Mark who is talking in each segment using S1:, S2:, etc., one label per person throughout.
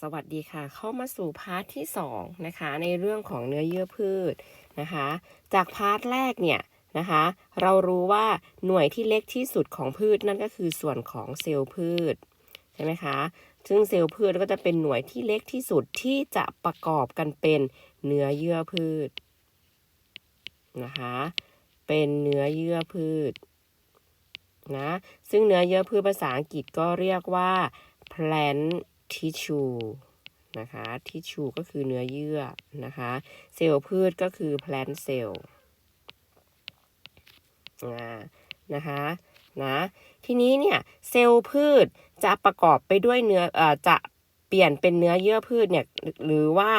S1: สวัสดีค่ะ เข้ามาสู่พาร์ทที่2นะคะในเรื่องของเนื้อเยื่อพืชนะคะ จากพาร์ทแรกเนี่ยนะคะ เรารู้ว่าหน่วยที่เล็กที่สุดของพืชนั่นก็คือส่วนของเซลล์พืชใช่ไหมคะ ซึ่งเซลล์พืชก็จะเป็นหน่วยที่เล็กที่สุดที่จะประกอบกันเป็นเนื้อเยื่อพืชนะคะ เป็นเนื้อเยื่อพืชนะ ซึ่งเนื้อเยื่อพืชภาษาอังกฤษก็เรียกว่า plant tissue นะคะ tissue ก็คือเนื้อเยื่อนะคะเซลล์พืชก็คือ plant cell นะคะนะทีนี้เนี่ยเซลล์พืชจะประกอบไปด้วยเนื้ออจะเปลี่ยนเป็นเนื้อเยื่อพืชเนี่ยหรือว่า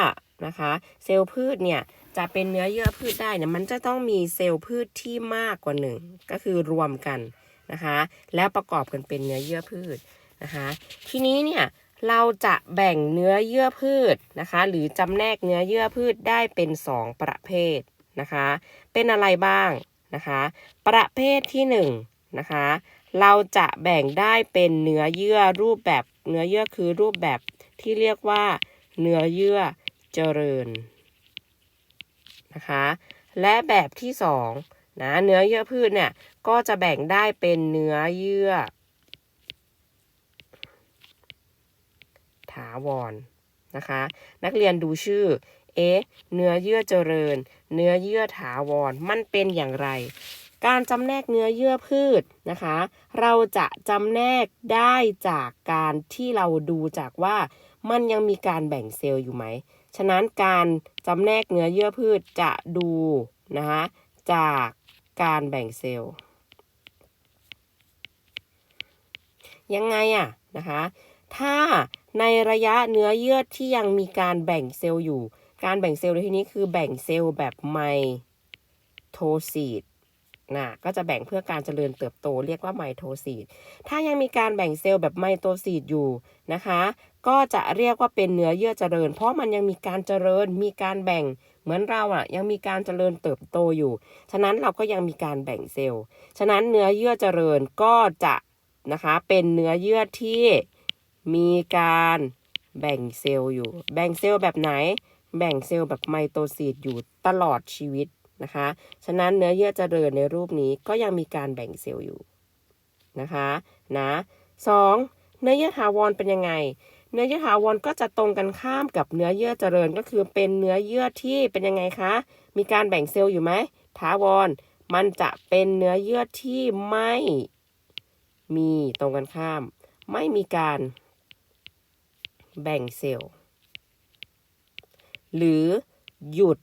S1: นะคะเซลล์พืชเนี่ยจะเป็นเนื้อเยื่อพืชได้เนี่ยมันจะต้องมีเซลล์พืชที่มากกว่าหนึ่งก็คือรวมกันนะคะแล้วประกอบกันเป็นเนื้อเยื่อพืชนะคะทีนี้เนี่ย เราจะแบ่งเนื้อเยื่อพืชนะคะ หรือจำแนกเนื้อเยื่อพืชได้เป็น 2 ประเภทนะคะ เป็นอะไรบ้างนะคะ ประเภทที่1นงนะคะ เราจะแบ่งได้เป็นเนื้อเยื่อรูปแบบเนื้อเยื่อคือรูปแบบที่เรียกว่าเนื้อเยื่อเจริญนะคะ และแบบที่2นะเนื้อเยื่อพืชเนี่ยก็จะแบ่งได้เป็นเนื้อเยื่อาวรนะคะ นักเรียนดูชื่อ เอ๊ะ เนื้อเยื่อเจริญ เนื้อเยื่อถาวร มันเป็นอย่างไร การจำแนกเนื้อเยื่อพืชนะคะ เราจะจำแนกได้จากการที่เราดูจากว่ามันยังมีการแบ่งเซลล์อยู่ไหม ฉะนั้นการจำแนกเนื้อเยื่อพืชจะดูนะคะจากการแบ่งเซลล์ ยังไงอะนะคะ ถ้าในระยะเนื้อเยื่อที่ยังมีการแบ่งเซลล์อยู่ การแบ่งเซลล์ในที่นี้คือแบ่งเซลล์แบบไมโทซีดนะก็จะแบ่งเพื่อการเจริญเติบโตเรียกว่าไมโทซีดถ้ายังมีการแบ่งเซลล์แบบไมโทซีดอยู่นะคะ ก็จะเรียกว่าเป็นเนื้อเยื่อเจริญ เพราะมันยังมีการเจริญมีการแบ่งเหมือนเราอะยังมีการเจริญเติบโตอยู่ ฉะนั้นเราก็ยังมีการแบ่งเซลล์ ฉะนั้นเนื้อเยื่อเจริญก็จะนะคะเป็นเนื้อเยื่อที่ มีการแบ่งเซลล์อยู่ แบ่งเซลล์แบบไหน แบ่งเซลล์แบบไมโตซีดอยู่ตลอดชีวิตนะคะ ฉะนั้นเนื้อเยื่อเจริญในรูปนี้ก็ยังมีการแบ่งเซลล์อยู่นะคะนะสองเนื้อเยื่อถาวรเป็นยังไง เนื้อเยื่อถาวรก็จะตรงกันข้ามกับเนื้อเยื่อเจริญก็คือเป็นเนื้อเยื่อที่เป็นยังไงคะ มีการแบ่งเซลล์อยู่ไหมถาวรมันจะเป็นเนื้อเยื่อที่ไม่มีตรงกันข้าม ไม่มีการ แบ่งเซลล์ หรือหยุด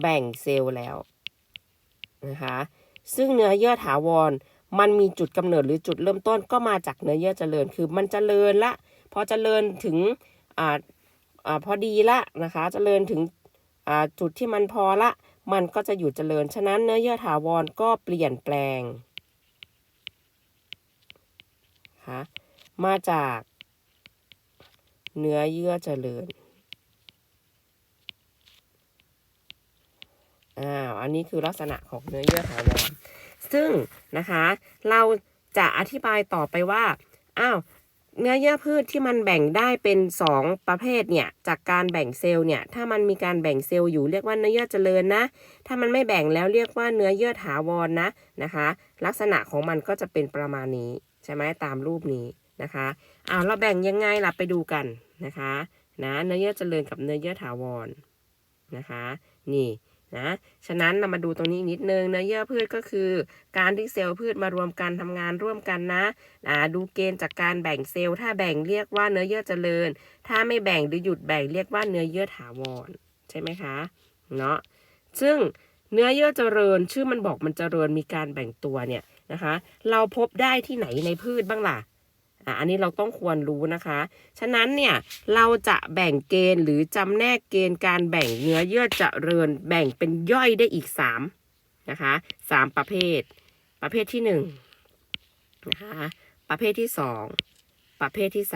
S1: แบ่งเซลล์แล้วนะคะซึ่งเนื้อเยื่อถาวรมันมีจุดกำเนิดหรือจุดเริ่มต้นก็มาจากเนื้อเยื่อเจริญ คือมันเจริญละพอเจริญถึงอ่าอ่าพอดีละนะคะเจริญถึงอ่าจุดที่มันพอละ มันก็จะหยุดเจริญ ฉะนั้นเนื้อเยื่อถาวรก็เปลี่ยนแปลงคะมาจาก เนื้อเยื่อเจริญอ้าอันนี้คือลักษณะของเนื้อเยื่อถาวรซึ่งนะคะ เราจะอธิบายต่อไปว่า อ้าว เนื้อเยื่อพืชที่มันแบ่งได้เป็น 2 ประเภทเนี่ย จากการแบ่งเซลล์เนี่ย ถ้ามันมีการแบ่งเซลล์อยู่เรียกว่าเนื้อเยื่อเจริญนะ ถ้ามันไม่แบ่งแล้วเรียกว่าเนื้อเยื่อถาวรนะนะคะ ลักษณะของมันก็จะเป็นประมาณนี้ใช่ไหมตามรูปนี้ นะคะอ้าวเราแบ่งยังไงล่ะไปดูกันนะคะนะเนื้อเยื่อเจริญกับเนื้อเยื่อถาวรนะคะ นี่นะฉะนั้นเรามาดูตรงนี้นิดนึงเนื้อเยื่อพืชก็คือ การที่เซลล์พืชมารวมกันทำงานร่วมกันนะอ่าดูเกณฑ์จากการแบ่งเซลล์ ถ้าแบ่งเรียกว่าเนื้อเยื่อเจริญ ถ้าไม่แบ่งหรือหยุดแบ่งเรียกว่าเนื้อเยื่อถาวรใช่ไหมคะเนาะซึ่งเนื้อเยื่อเจริญ ชื่อมันบอกมันเจริญมีการแบ่งตัวเนี่ยนะคะ เราพบได้ที่ไหนในพืชบ้างล่ะ อะอันนี้เราต้องควรรู้นะคะ ฉะนั้นเนี่ยเราจะแบ่งเกณฑ์หรือจำแนกเกณฑ์การแบ่งเนื้อเยื่อเจริญแบ่งเป็นย่อยได้อีก3นะคะสามประเภท ประเภทที่1นะคะประเภทที่ 2 ประเภทที่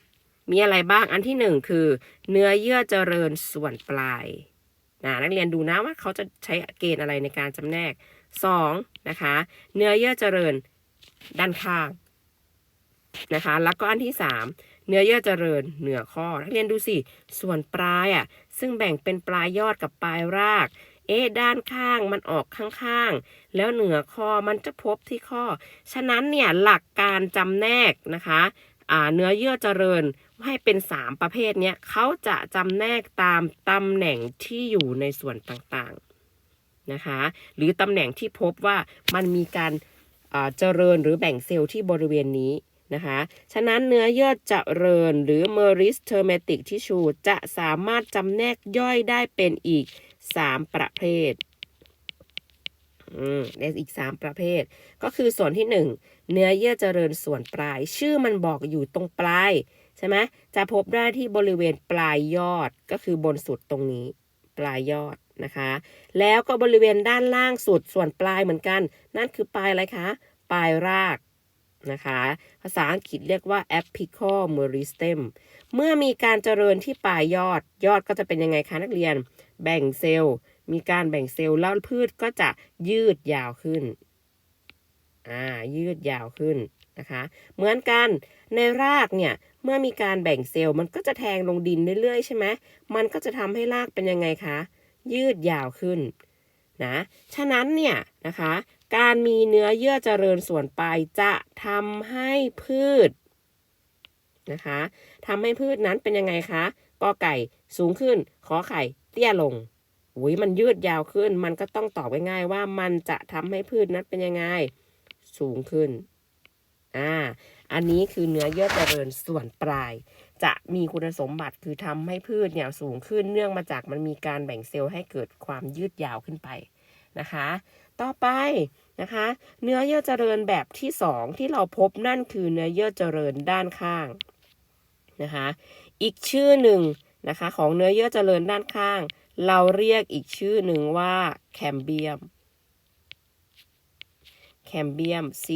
S1: 3 มีอะไรบ้างอันที่ 1 คือ เนื้อเยื่อเจริญส่วนปลายนะนักเรียนดูนะว่าเขาจะใช้เกณฑ์อะไรในการจำแนก 2 นะคะ เนื้อเยื่อเจริญด้านข้าง นะคะ แล้วก็อันที่ 3 เนื้อเยื่อเจริญเหนือข้อนักเรียนดูสิส่วนปลายอะซึ่งแบ่งเป็นปลายยอดกับปลายราก เอ๊ะด้านข้างมันออกข้างๆ แล้วเหนือข้อมันจะพบที่ข้อ ฉะนั้นเนี่ยหลักการจำแนกนะคะอ่าเนื้อเยื่อเจริญให้เป็น 3 ประเภทเนี้ยเขาจะจำแนกตามตำแหน่งที่อยู่ในส่วนต่างๆนะคะหรือตำแหน่งที่พบว่ามันมีการอ่าเจริญหรือแบ่งเซลล์ที่บริเวณนี้ นะคะ ฉะนั้นเนื้อเยื่อเจริญหรือ meristematic tissue จะสามารถจำแนกย่อยได้เป็นอีก 3 ประเภทอืมได้อีก 3 ประเภท ก็คือส่วนที่ 1 เนื้อเยื่อเจริญส่วนปลาย ชื่อมันบอกอยู่ตรงปลาย ใช่ไหมจะพบได้ที่บริเวณปลายยอดก็คือบนสุดตรงนี้ปลายยอดนะคะ แล้วก็บริเวณด้านล่างสุดส่วนปลายเหมือนกัน นั่นคือปลายอะไรคะ ปลายราก นะคะ ภาษาอังกฤษเรียกว่า apical meristem เมื่อมีการเจริญที่ปลายยอด ยอดก็จะเป็นยังไงคะนักเรียน แบ่งเซลล์ มีการแบ่งเซลล์แล้วพืชก็จะยืดยาวขึ้น อ่า ยืดยาวขึ้นนะคะ เหมือนกันในรากเนี่ย เมื่อมีการแบ่งเซลล์ มันก็จะแทงลงดินเรื่อยๆใช่ไหม มันก็จะทำให้รากเป็นยังไงคะ ยืดยาวขึ้นนะ ฉะนั้นเนี่ยนะคะ การมีเนื้อเยื่อเจริญส่วนปลายจะทำให้พืชนะคะทำให้พืชนั้นเป็นยังไงคะกอไก่สูงขึ้น ขอไข่เตี้ยลงอุ้ยมันยืดยาวขึ้น มันก็ต้องตอบง่ายๆว่ามันจะทำให้พืชนั้นเป็นยังไง สูงขึ้นอ่าอันนี้คือเนื้อเยื่อเจริญส่วนปลาย จะมีคุณสมบัติคือทำให้พืชเนี่ยสูงขึ้นเนื่องมาจากมันมีการแบ่งเซลล์ให้เกิดความยืดยาวขึ้นไปนะคะ ต่อไปนะคะ เนื้อเยื่อเจริญแบบที่สองที่เราพบนั่นคือเนื้อเยื่อเจริญด้านข้างนะคะ อีกชื่อหนึ่งนะคะของเนื้อเยื่อเจริญด้านข้าง เราเรียกอีกชื่อหนึ่งว่าแคมเบียมแคมเบียม C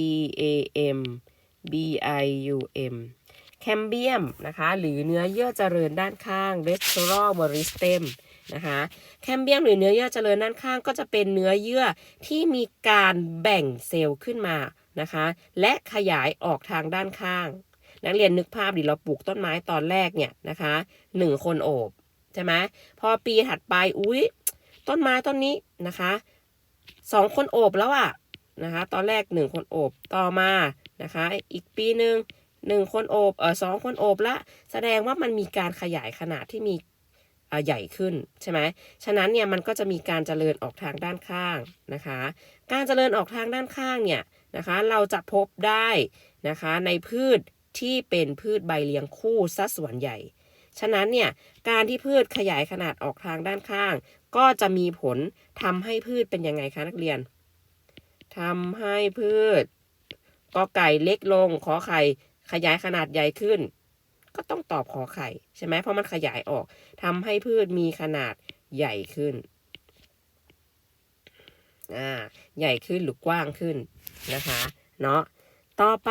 S1: A M B I U M แคมเบียมนะคะหรือเนื้อเยื่อเจริญด้านข้าง r e s t o r a l meristem นะคะ แคมเบียมหรือเนื้อเยื่อเจริญด้านข้างก็จะเป็นเนื้อเยื่อที่มีการแบ่งเซลล์ขึ้นมานะคะ และขยายออกทางด้านข้าง นักเรียนนึกภาพดิเราปลูกต้นไม้ตอนแรกเนี่ยนะคะหนึ่งคนโอบใช่ไหมพอปีถัดไปอุ๊ยต้นไม้ต้นนี้นะคะสองคนโอบแล้วอะนะคะ ตอนแรกหนึ่งคนโอบต่อมานะคะ อีกปีหนึ่งหนึ่งคนโอบเออสองคนโอบละ แสดงว่ามันมีการขยายขนาดที่มี ใหญ่ขึ้นใช่ไหมฉะนั้นเนี่ยมันก็จะมีการเจริญออกทางด้านข้างนะคะ การเจริญออกทางด้านข้างเนี่ยนะคะ เราจะพบได้นะคะในพืชที่เป็นพืชใบเลี้ยงคู่ซะส่วนใหญ่ ฉะนั้นเนี่ยการที่พืชขยายขนาดออกทางด้านข้าง ก็จะมีผลทำให้พืชเป็นยังไงคะนักเรียนทำให้พืชกอไก่เล็กลงขอไข่ขยายขนาดใหญ่ขึ้น ก็ต้องตอบขอไข่ใช่ไหมเพราะมันขยายออกทำให้พืชมีขนาดใหญ่ขึ้นอ่าใหญ่ขึ้นหรือกว้างขึ้นนะคะเนาะต่อไป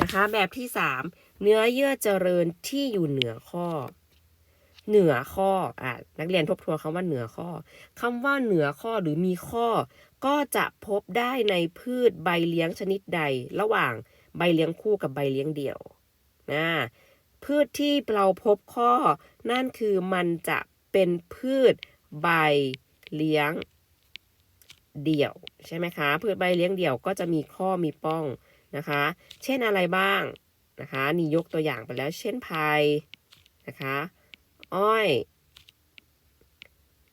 S1: นะคะแบบที่สามเนื้อเยื่อเจริญที่อยู่เหนือข้อ เหนือข้ออะนักเรียนทบทวนคำว่าเหนือข้อคำว่าเหนือข้อหรือมีข้อ ก็จะพบได้ในพืชใบเลี้ยงชนิดใด ระหว่างใบเลี้ยงคู่กับใบเลี้ยงเดี่ยวนะ พืชที่เราพบข้อ นั่นคือมันจะเป็นพืชใบเลี้ยงเดี่ยวใช่ไหมคะ พืชใบเลี้ยงเดี่ยวก็จะมีข้อมีป้องนะคะ เช่นอะไรบ้างนะคะนี่ยกตัวอย่างไปแล้ว เช่นไผ่นะคะ อ้อย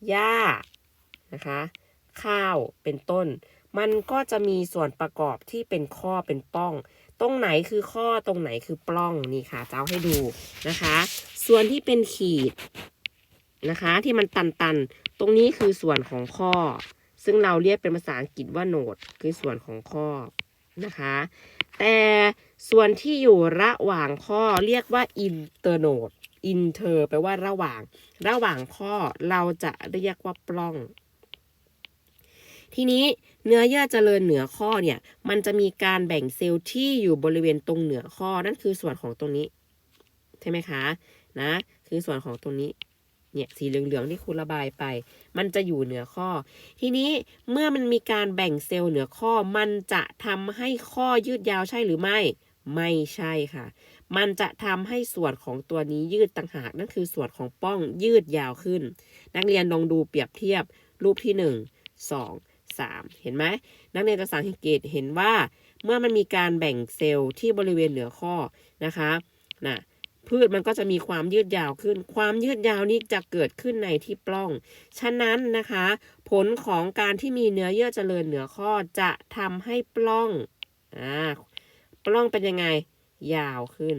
S1: หญ้านะคะ ข้าวเป็นต้น มันก็จะมีส่วนประกอบที่เป็นข้อเป็นป้อง ตรงไหนคือข้อตรงไหนคือปล้องนี่ค่ะ เจะเอาให้ดูนะคะ ส่วนที่เป็นขีดนะคะ ที่มันตันๆ ตรงนี้คือส่วนของข้อ ซึ่งเราเรียกเป็นภาษาอังกฤษว่าโนดคือส่วนของข้อนะคะ แต่ส่วนที่อยู่ระหว่างข้อเรียกว่าอินเตอร์โนดอินเทอร์แปลว่าระหว่าง ระหว่างข้อเราจะเรียกว่าปล้อง ทีนี้ เนื้อเยื่อเจริญเหนือข้อเนี่ย มันจะมีการแบ่งเซลล์ที่อยู่บริเวณตรงเหนือข้อนั่นคือส่วนของตรงนี้ ใช่ไหมคะนะ คือส่วนของตรงนี้เนี่ยสีเหลืองๆที่ครูระบายไป มันจะอยู่เหนือข้อ ทีนี้เมื่อมันมีการแบ่งเซลล์เหนือข้อ มันจะทำให้ข้อยืดยาวใช่หรือไม่ ไม่ใช่ค่ะ มันจะทำให้ส่วนของตัวนี้ยืดต่างหากนั่นคือส่วนของป้องยืดยาวขึ้น นักเรียนลองดูเปรียบเทียบรูปที่ 1 2 3 เห็นไหมนักเรียนจะสังเกตเห็นว่าเมื่อมันมีการแบ่งเซลล์ที่บริเวณเหนือข้อนะคะนะพืชมันก็จะมีความยืดยาวขึ้น ความยืดยาวนี้จะเกิดขึ้นในที่ปล้อง ฉะนั้นนะคะ ผลของการที่มีเนื้อเยื่อเจริญเหนือข้อจะทำให้ปล้องอ่าปล้องเป็นยังไงยาวขึ้น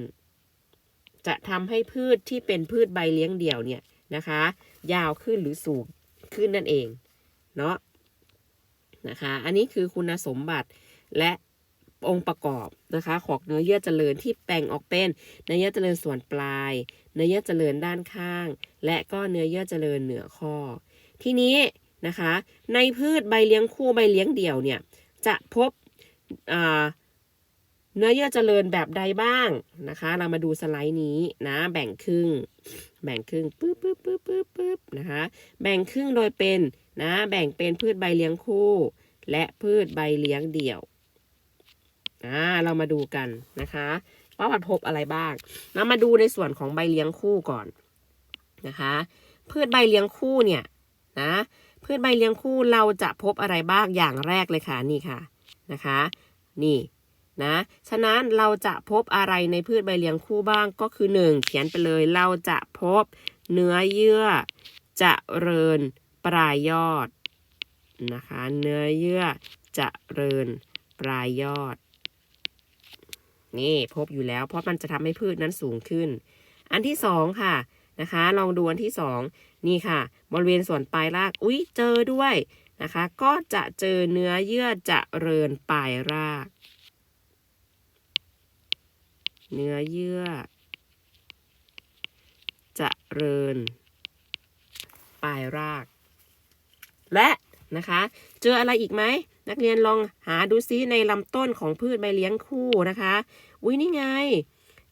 S1: จะทำให้พืชที่เป็นพืชใบเลี้ยงเดี่ยวเนี่ยนะคะ ยาวขึ้นหรือสูงขึ้นนั่นเอง เนาะ นะคะ อันนี้คือคุณสมบัติและองค์ประกอบนะคะของเนื้อเยื่อเจริญที่แบ่งออกเป็นเนื้อเยื่อเจริญส่วนปลาย เนื้อเยื่อเจริญด้านข้าง และก็เนื้อเยื่อเจริญเหนือข้อ ทีนี้นะคะ ในพืชใบเลี้ยงคู่ใบเลี้ยงเดี่ยวเนี่ยจะพบเนื้อเยื่อเจริญแบบใดบ้างนะคะ เรามาดูสไลด์นี้นะแบ่งครึ่ง แบ่งครึ่งปึ๊บปึ๊บปึ๊บปึ๊บปึ๊บนะคะ แบ่งครึ่งโดยเป็น นะ แบ่งเป็นพืชใบเลี้ยงคู่ และพืชใบเลี้ยงเดี่ยวอ่าเรามาดูกันนะคะว่ามันพบอะไรบ้างเรามาดูในส่วนของใบเลี้ยงคู่ก่อนนะคะ พืชใบเลี้ยงคู่เนี่ยนะพืชใบเลี้ยงคู่เราจะพบอะไรบ้างอย่างแรกเลยค่ะนี่ค่ะนะคะ นี่นะฉะนั้นเราจะพบอะไรในพืชใบเลี้ยงคู่บ้างก็คือหนึ่งเขียนไปเลย เราจะพบเนื้อเยื่อจะเริญ ปลายยอดนะคะ เนื้อเยื่อจะเริญปลายยอด นี่พบอยู่แล้ว เพราะมันจะทำให้พืชนั้นสูงขึ้น อันที่สองค่ะนะคะ ลองดูอันที่สองนี่ค่ะ บริเวณส่วนปลายราก อุ๊ย เจอด้วยนะคะ ก็จะเจอเนื้อเยื่อจะเริญปลายราก เนื้อเยื่อ จะเริญปลายราก และนะคะ เจออะไรอีกไหมนักเรียนลองหาดูซิในลำต้นของพืชใบเลี้ยงคู่นะคะอุ้ยนี่ไง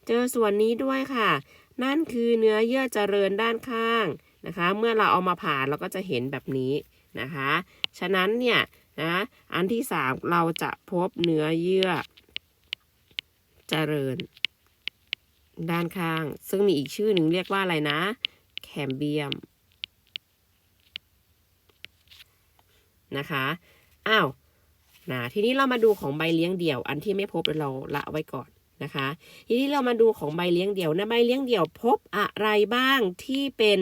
S1: เจอส่วนนี้ด้วยค่ะ นั่นคือเนื้อเยื่อเจริญด้านข้างนะคะ เมื่อเราเอามาผ่าเราก็จะเห็นแบบนี้นะคะ ฉะนั้นเนี่ยนะอันที่สามเราจะพบเนื้อเยื่อ เจริญ ด้านข้าง ซึ่งมีอีกชื่อหนึ่งเรียกว่าอะไรนะ แคมเบียม นะคะอ้าวนะทีนี้เรามาดูของใบเลี้ยงเดี่ยว อันที่ไม่พบเราละไว้ก่อนนะคะ ทีนี้เรามาดูของใบเลี้ยงเดี่ยวนะใบเลี้ยงเดี่ยวพบอะไรบ้างที่เป็น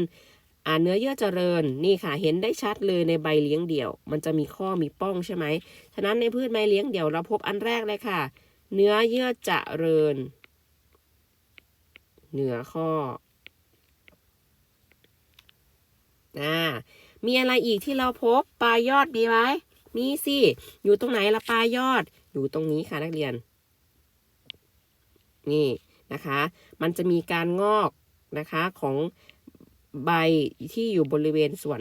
S1: อ่าเนื้อเยื่อเจริญนี่ค่ะ เห็นได้ชัดเลยในใบเลี้ยงเดี่ยว มันจะมีข้อมีป้องใช่ไหมฉะนั้นในพืชใบเลี้ยงเดี่ยวเราพบอันแรกเลยค่ะ เนื้อเยื่อเจริญ เหนือข้ออ่า มีอะไรอีกที่เราพบปลายยอดมีไหมมีสิ อยู่ตรงไหนละปลายยอด อยู่ตรงนี้ค่ะนักเรียน นี่นะคะ มันจะมีการงอกนะคะของใบที่อยู่บริเวณส่วน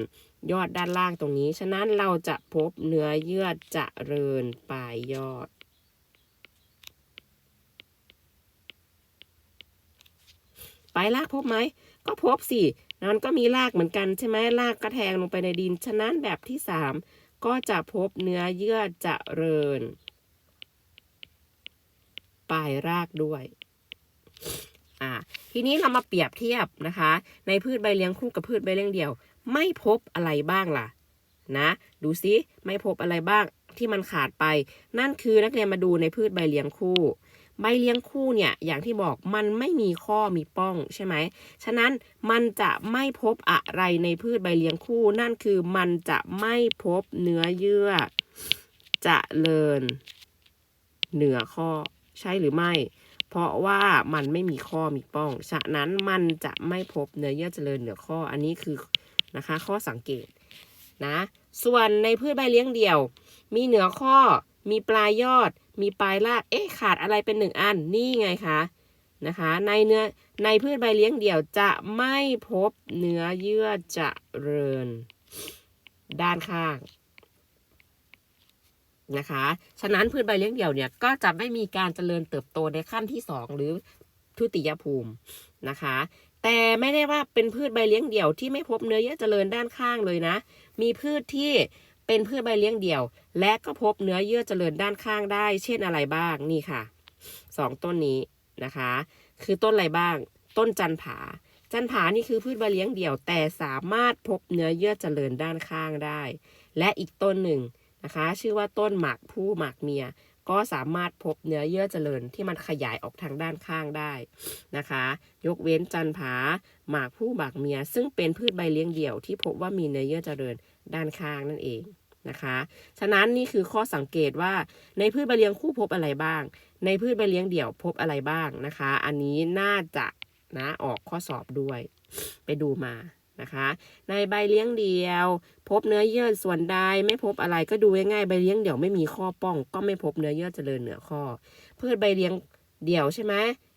S1: ยอดด้านล่างตรงนี้ ฉะนั้นเราจะพบเนื้อเยื่อจะเริญปลายยอดปลายรากพบไหม ก็พบสิ นั้นก็มีรากเหมือนกันใช่ไหมรากกระแทงลงไปในดิน ฉะนั้นแบบที่สามก็จะพบเนื้อเยื่อเจริญ ปลายรากด้วยอ่าทีนี้เรามาเปรียบเทียบนะคะ ในพืชใบเลี้ยงคู่กับพืชใบเลี้ยงเดี่ยว ไม่พบอะไรบ้างล่ะ นะ ดูซิไม่พบอะไรบ้างที่มันขาดไป นั่นคือนักเรียนมาดูในพืชใบเลี้ยงคู่ ใบเลี้ยงคู่เนี่ยอย่างที่บอกมันไม่มีข้อมีป้องใช่ไหม ฉะนั้นมันจะไม่พบอะไรในพืชใบเลี้ยงคู่ นั่นคือมันจะไม่พบเนื้อเยื่อจะเจริญเหนือข้อใช่หรือไม่ เพราะว่ามันไม่มีข้อมีป้อง ฉะนั้นมันจะไม่พบเนื้อเยื่อเจริญเหนือข้ออันนี้คือนะคะ ข้อสังเกตนะ ส่วนในพืชใบเลี้ยงเดี่ยว มีเหนือข้อมีปลายยอด มีปลายราก เอ๊ะขาดอะไรเป็นหนึ่งอัน นี่ไงคะนะคะ ในเนื้อในพืชใบเลี้ยงเดี่ยวจะไม่พบเนื้อเยื่อเจริญ ด้านข้างนะคะ ฉะนั้นพืชใบเลี้ยงเดี่ยวเนี่ยก็จะไม่มีการเจริญเติบโตในขั้นที่สองหรือทุติยภูมินะคะ แต่ไม่ได้ว่าเป็นพืชใบเลี้ยงเดี่ยวที่ไม่พบเนื้อเยื่อเจริญด้านข้างเลยนะ มีพืชที่ เป็นพืชใบเลี้ยงเดี่ยว และก็พบเนื้อเยื่อเจริญด้านข้างได้ เช่นอะไรบ้างนี่ค่ะสองต้นนี้นะคะ คือต้นอะไรบ้าง ต้นจันผา จันผานี่คือพืชใบเลี้ยงเดี่ยว แต่สามารถพบเนื้อเยื่อเจริญด้านข้างได้ และอีกต้นหนึ่งนะคะ ชื่อว่าต้นหมากผู้หมากเมีย ก็สามารถพบเนื้อเยื่อเจริญที่มันขยายออกทางด้านข้างได้นะคะ ยกเว้นจันผาหมากผู้หมากเมีย ซึ่งเป็นพืชใบเลี้ยงเดี่ยวที่พบว่ามีเนื้อเยื่อเจริญ ด้านข้างนั่นเองนะคะ ฉะนั้นนี่คือข้อสังเกตว่าในพืชใบเลี้ยงคู่พบอะไรบ้าง ในพืชใบเลี้ยงเดี่ยวพบอะไรบ้างนะคะ อันนี้น่าจะนะออกข้อสอบด้วย ไปดูมานะคะ ในใบเลี้ยงเดี่ยว พบเนื้อเยื่อส่วนใดไม่พบอะไรก็ดูง่ายๆใบเลี้ยงเดี่ยวไม่มีข้อป้อง ก็ไม่พบเนื้อเยื่อเจริญเหนือข้อ พืชใบเลี้ยงเดี่ยวใช่ไหม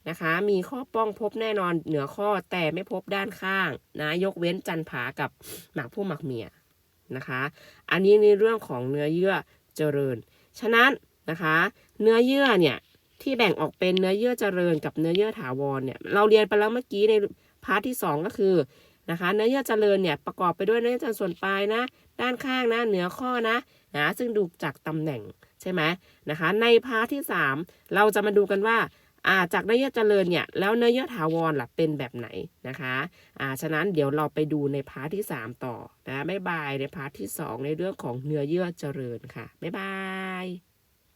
S1: นะคะ มีข้อป้องพบแน่นอนเหนือข้อแต่ไม่พบด้านข้างนะยกเว้นจันผากับหมากผู้หมากเมีย นะคะ อันนี้ในเรื่องของเนื้อเยื่อเจริญ ฉะนั้นนะคะ เนื้อเยื่อเนี่ยที่แบ่งออกเป็นเนื้อเยื่อเจริญกับเนื้อเยื่อถาวรเนี่ยเราเรียนไปแล้วเมื่อกี้ในพาร์ทที่สองก็คือนะคะ เนื้อเยื่อเจริญเนี่ยประกอบไปด้วยเนื้อเยื่อส่วนปลายนะ ด้านข้างนะเหนือข้อนะนะซึ่งดูจากตำแหน่งใช่ไหมนะคะ ในพาร์ทที่สามเราจะมาดูกันว่า อ่าจากเนื้อเยื่อเจริญเนี่ยแล้วเนื้อเยื่อถาวรล่ะเป็นแบบไหนนะคะอ่าฉะนั้นเดี๋ยวเราไปดูในพาร์ทที่สามต่อนะบ๊ายบายในพาร์ทที่สองในเรื่องของเนื้อเยื่อเจริญค่ะบ๊ายบาย